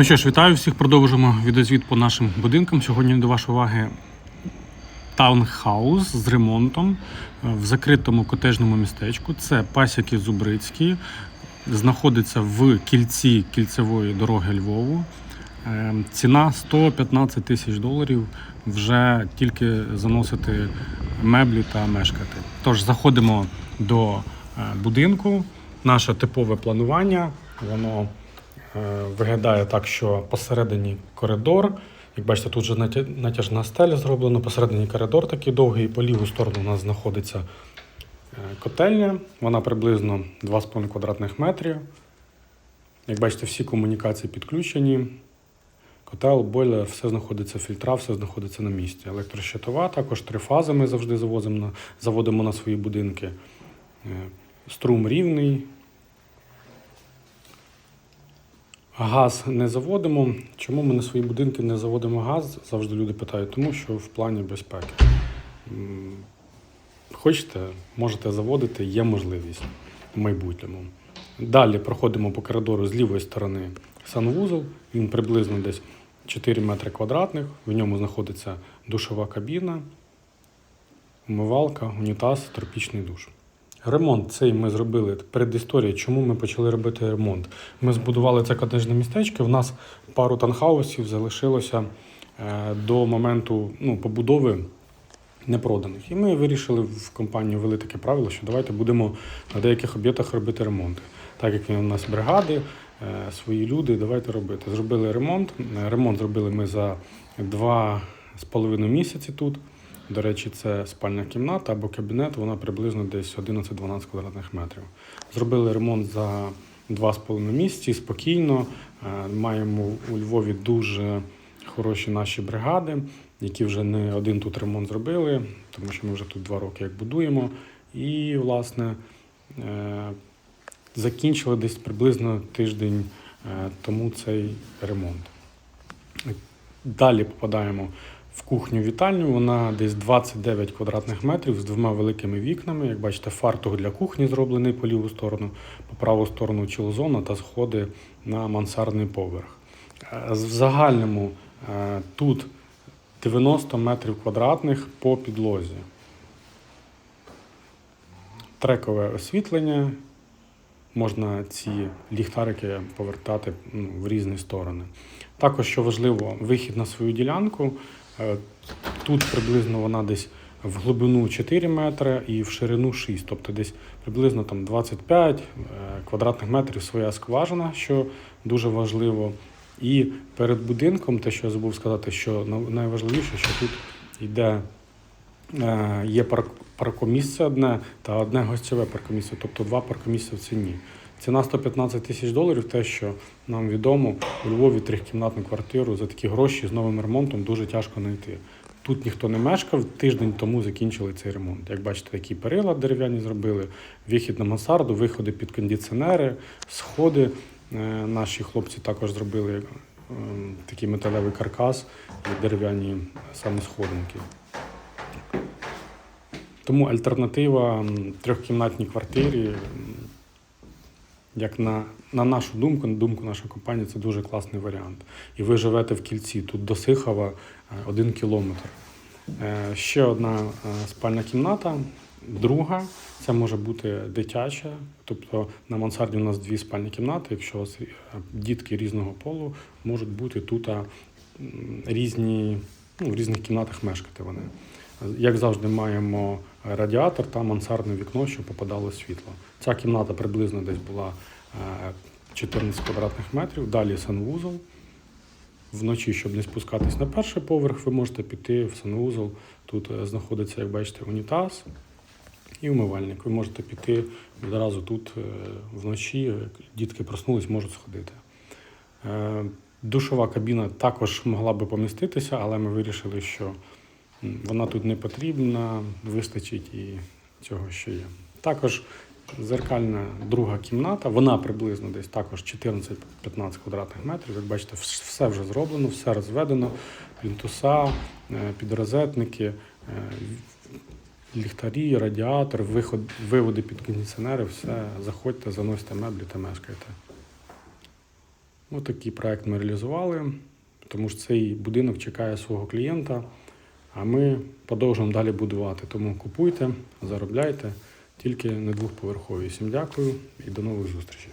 Ну що ж, вітаю всіх. Продовжимо відеозвіт по нашим будинкам. Сьогодні до вашої уваги таунхаус з ремонтом е, в закритому котежному містечку. Це пасіки Зубрицькі, знаходиться в кільці кільцевої дороги Львову. Е, Ціна 115 тисяч доларів. Вже тільки заносити меблі та мешкати. Тож заходимо до е, будинку. Наше типове планування. Воно виглядає так, що посередині коридор. Як бачите, тут же натяжна стеля зроблена. Посередині коридор такий довгий. По ліву сторону у нас знаходиться е, котельня. Вона приблизно 2,5 квадратних метрів. Як бачите, всі комунікації підключені. Котел, бойлер, все знаходиться, фільтра, все знаходиться на місці. Електрощитова, також три фази ми завжди завозимо заводимо на свої будинки. Е, Струм рівний. Газ не заводимо. Чому ми на свої будинки не заводимо газ? Завжди люди питають, тому що в плані безпеки. Хочете, можете заводити, є можливість в майбутньому. Далі проходимо по коридору з лівої сторони санвузол. Він приблизно десь 4 метри квадратних. В ньому знаходиться душова кабіна, умивалка, унітаз, тропічний душ. Ремонт цей ми зробили передісторія. Чому ми почали робити ремонт? Ми збудували це котежне містечко. В нас пару танхаусів залишилося е, до моменту ну, побудови непроданих. І ми вирішили в компанії ввели таке правило, що давайте будемо на деяких об'єктах робити ремонти. Так як у нас бригади, е, свої люди, давайте робити. Зробили ремонт. Е, Ремонт зробили ми за два з половиною місяці тут. До речі, це спальня кімната або кабінет, вона приблизно десь 11-12 квадратних метрів. Зробили ремонт за 2,5 місяці спокійно. Е, Маємо у Львові дуже хороші наші бригади, які вже не один тут ремонт зробили, тому що ми вже тут два роки як будуємо. І, власне, е, закінчили десь приблизно тиждень е, тому цей ремонт. Далі попадаємо в кухню вітальню. Вона десь 29 квадратних метрів з двома великими вікнами. Як бачите, фартух для кухні зроблений по ліву сторону, по праву сторону чилозона та сходи на мансардний поверх. Е, В загальному е, тут 90 метрів квадратних по підлозі. Трекове освітлення. Можна ці ліхтарики повертати ну, в різні сторони. Також, що важливо, вихід на свою ділянку. Е, Тут приблизно вона десь в глибину 4 метри і в ширину 6, тобто десь приблизно там 25 е, квадратних метрів своя скважина, що дуже важливо. І перед будинком, те, що я забув сказати, що найважливіше, що тут йде е, є паркомісце одне та одне гостьове паркомісце, тобто два паркомісця в ціні. Ціна 115 тисяч доларів, те, що нам відомо, у Львові трьохкімнатну квартиру за такі гроші з новим ремонтом дуже тяжко знайти. Тут ніхто не мешкав, тиждень тому закінчили цей ремонт. Як бачите, такі перила дерев'яні зробили, вихід на мансарду, виходи під кондиціонери, сходи. Е, Наші хлопці також зробили е, такий металевий каркас і дерев'яні саме сходинки. Тому альтернатива трьохкімнатній квартирі, як на, на нашу думку, на думку нашої компанії, це дуже класний варіант. І ви живете в кільці, тут до Сихова е, один кілометр. Е, Ще одна е, спальна кімната, друга, це може бути дитяча. Тобто на мансарді у нас дві спальні кімнати. Якщо у вас дітки різного полу, можуть бути тут різні, ну, в різних кімнатах мешкати вони. Як завжди, маємо радіатор та мансардне вікно, щоб попадало світло. Ця кімната приблизно десь була е, 14 квадратних метрів. Далі санвузол. Вночі, щоб не спускатись на перший поверх, ви можете піти в санвузол. Тут е, знаходиться, як бачите, унітаз і умивальник. Ви можете піти відразу тут е, вночі. е, Дітки проснулись, можуть сходити. Е, Душова кабіна також могла би поміститися, але ми вирішили, що вона тут не потрібна, вистачить і цього, що є. Також зеркальна друга кімната, вона приблизно десь також 14-15 квадратних метрів. Як бачите, все вже зроблено, все розведено, плінтуса, е, підрозетники, е, ліхтарі, радіатор, виход, виводи під кондиціонери, все, заходьте, заносите меблі та мешкайте. Ось такий проект ми реалізували, тому що цей будинок чекає свого клієнта, а ми продовжуємо далі будувати. Тому купуйте, заробляйте, тільки не двохповерхові. Всім дякую і до нових зустрічей.